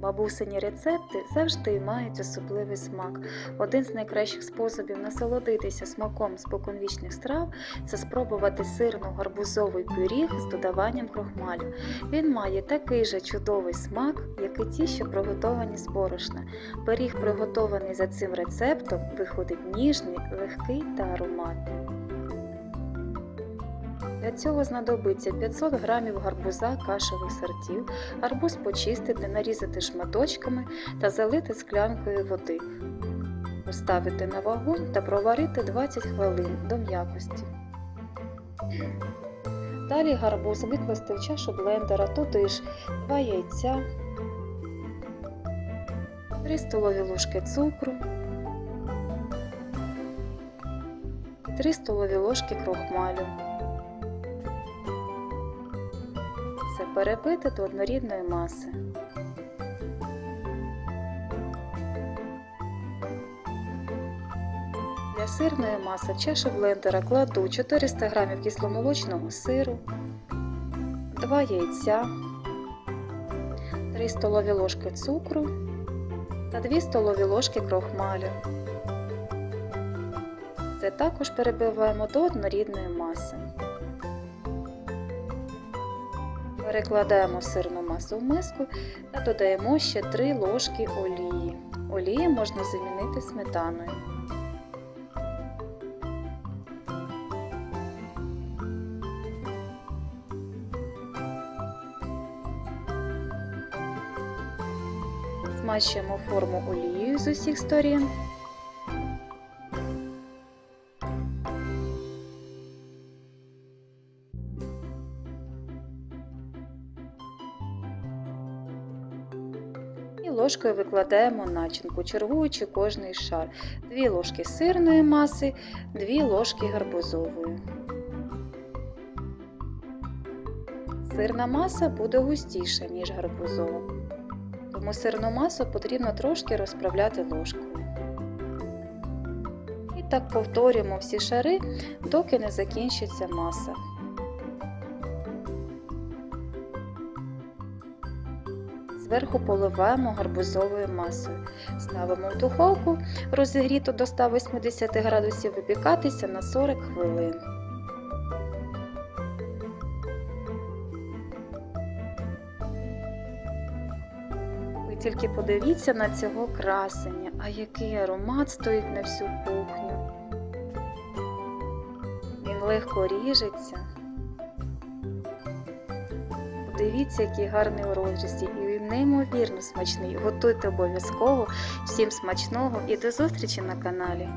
Бабусині рецепти завжди мають особливий смак. Один з найкращих способів насолодитися смаком споконвічних страв це спробувати сирно-гарбузовий пиріг з додаванням крохмалю. Він має такий же чудовий смак, як і ті, що приготовані з борошна. Пиріг, приготований за цим рецептом, виходить ніжний, легкий та ароматний. Для цього знадобиться 500 г гарбуза кашевих сортів, гарбуз почистити, нарізати шматочками та залити склянкою води. Поставити на вогонь та проварити 20 хвилин до м'якості. Далі гарбуз викласти в чашу блендера, туди ж 2 яйця, 3 столові ложки цукру, 3 столові ложки крохмалю. Все перебити до однорідної маси. Для сирної маси в чашу блендера кладу 400 г кисломолочного сиру, 2 яйця, 3 столові ложки цукру та 2 столові ложки крохмалю. Це також перебиваємо до однорідної маси. Перекладаємо сирну масу в миску та додаємо ще 3 ложки олії. Олії можна замінити сметаною. Змащуємо форму олією з усіх сторін. Ложкою викладаємо начинку, чергуючи кожний шар. 2 ложки сирної маси, 2 ложки гарбузової. Сирна маса буде густіша, ніж гарбузова. Тому сирну масу потрібно трошки розправляти ложкою. І так повторюємо всі шари, доки не закінчиться маса. Зверху поливаємо гарбузовою масою. Ставимо в духовку розігріту до 180 градусів випікатися на 40 хвилин. Ви тільки подивіться на цього красення, а який аромат стоїть на всю кухню. Він легко ріжеться. Подивіться, який гарний він неймовірно смачний. Готуйте обов'язково. Всім смачного і до зустрічі на каналі!